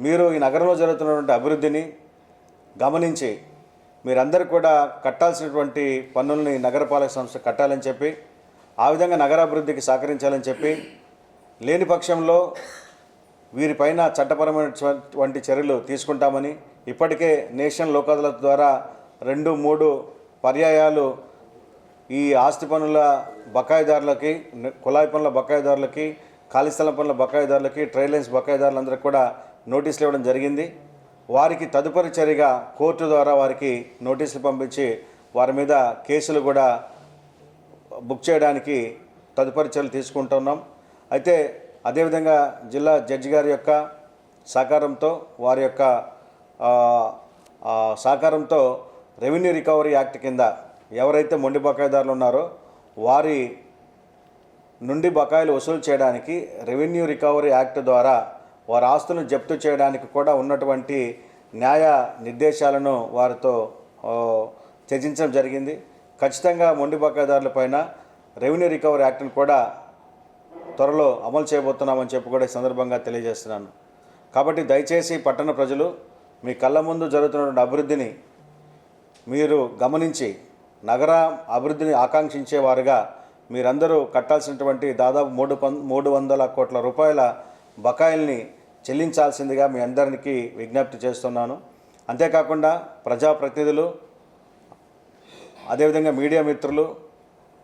మీరు ఈ నగరంలో జరుగుతున్నటువంటి అభివృద్ధిని గమనించి మీరందరూ కూడా కట్టాల్సినటువంటి పన్నుల్ని నగరపాలక సంస్థ కట్టాలని చెప్పి ఆ విధంగా నగరాభివృద్ధికి సహకరించాలని చెప్పి లేని పక్షంలో వీరిపైన చట్టపరమైనటువంటి చర్యలు తీసుకుంటామని ఇప్పటికే నేషనల్ లోక్ అదాలత్ ద్వారా రెండు మూడు పర్యాయాలు ఈ ఆస్తి పనుల బకాయిదారులకి కుళాయి పనుల బకాయిదారులకి ఖాళీ స్థలం పనుల బకాయిదారులకి ట్రైల్ లైన్స్ బకాయిదారులందరికీ కూడా నోటీసులు ఇవ్వడం జరిగింది. వారికి తదుపరి చర్యగా కోర్టు ద్వారా వారికి నోటీసులు పంపించి వారి మీద కేసులు కూడా బుక్ చేయడానికి తదుపరి చర్యలు తీసుకుంటున్నాం. అయితే అదేవిధంగా జిల్లా జడ్జి గారి యొక్క సహకారంతో వారి యొక్క సహకారంతో రెవెన్యూ రికవరీ యాక్ట్ కింద ఎవరైతే మొండి బకాయిదారులు ఉన్నారో వారి నుండి బకాయిలు వసూలు చేయడానికి రెవెన్యూ రికవరీ యాక్ట్ ద్వారా వారి ఆస్తులను జప్తు చేయడానికి కూడా ఉన్నటువంటి న్యాయ నిర్దేశాలను వారితో చర్చించడం జరిగింది. ఖచ్చితంగా మొండి బకాయిదారులపైన రెవెన్యూ రికవరీ యాక్ట్ను కూడా త్వరలో అమలు చేయబోతున్నామని చెప్పి కూడా ఈ సందర్భంగా తెలియజేస్తున్నాను. కాబట్టి దయచేసి పట్టణ ప్రజలు మీ కళ్ళ ముందు జరుగుతున్నటువంటి అభివృద్ధిని మీరు గమనించి నగర అభివృద్ధిని ఆకాంక్షించేవారుగా మీరందరూ కట్టాల్సినటువంటి దాదాపు మూడు పం మూడు వందల కోట్ల రూపాయల బకాయిల్ని చెల్లించాల్సిందిగా మీ అందరికీ విజ్ఞప్తి చేస్తున్నాను. అంతేకాకుండా ప్రజాప్రతినిధులు అదేవిధంగా మీడియా మిత్రులు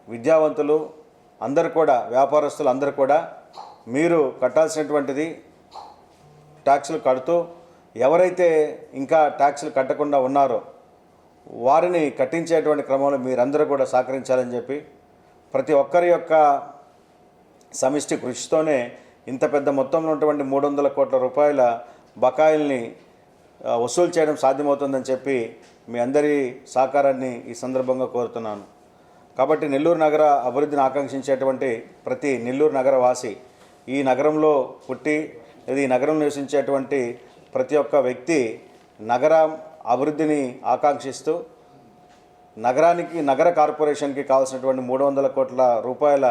విద్యావంతులు అందరు కూడా వ్యాపారస్తులు అందరూ కూడా మీరు కట్టాల్సినటువంటిది ట్యాక్సులు కడుతూ ఎవరైతే ఇంకా ట్యాక్సులు కట్టకుండా ఉన్నారో వారిని కట్టించేటువంటి క్రమంలో మీరందరూ కూడా సహకరించాలని చెప్పి ప్రతి ఒక్కరి యొక్క సమిష్టి కృషితోనే ఇంత పెద్ద మొత్తంలో ఉన్నటువంటి మూడు వందల కోట్ల రూపాయల బకాయిల్ని వసూలు చేయడం సాధ్యమవుతుందని చెప్పి మీ అందరి సహకారాన్ని ఈ సందర్భంగా కోరుతున్నాను. కాబట్టి నెల్లూరు నగర అభివృద్ధిని ఆకాంక్షించేటువంటి ప్రతి నెల్లూరు నగర వాసి ఈ నగరంలో పుట్టి ఈ నగరం నివసించేటువంటి ప్రతి ఒక్క వ్యక్తి నగర అభివృద్ధిని ఆకాంక్షిస్తూ నగరానికి నగర కార్పొరేషన్కి కావాల్సినటువంటి మూడు వందల కోట్ల రూపాయల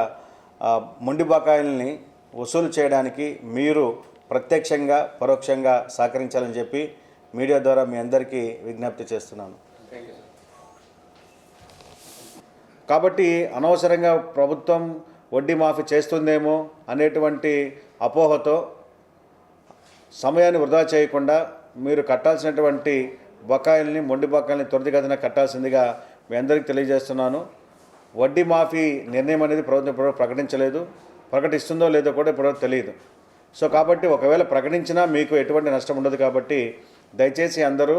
మొండి బకాయిల్ని వసూలు చేయడానికి మీరు ప్రత్యక్షంగా పరోక్షంగా సహకరించాలని చెప్పి మీడియా ద్వారా మీ అందరికీ విజ్ఞప్తి చేస్తున్నాను. కాబట్టి అనవసరంగా ప్రభుత్వం వడ్డీ మాఫీ చేస్తుందేమో అనేటువంటి అపోహతో సమయాన్ని వృధా చేయకుండా మీరు కట్టాల్సినటువంటి బకాయిల్ని మొండి బకాయిల్ని త్వరితగతిన కట్టాల్సిందిగా మీ అందరికీ తెలియజేస్తున్నాను. వడ్డీ మాఫీ నిర్ణయం అనేది ప్రభుత్వం ప్రకటించలేదు. ప్రకటిస్తుందో లేదో కూడా ఇప్పటివరకు తెలియదు. సో కాబట్టి ఒకవేళ ప్రకటించినా మీకు ఎటువంటి నష్టం ఉండదు కాబట్టి దయచేసి అందరూ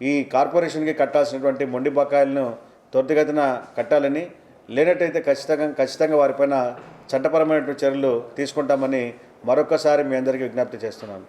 ఈ కార్పొరేషన్కి కట్టాల్సినటువంటి మొండి బకాయిలను త్వరితగతిన కట్టాలని లేనట్టయితే ఖచ్చితంగా ఖచ్చితంగా వారిపైన చట్టపరమైనటువంటి చర్యలు తీసుకుంటామని మరొకసారి మీ అందరికీ విజ్ఞప్తి చేస్తున్నాను.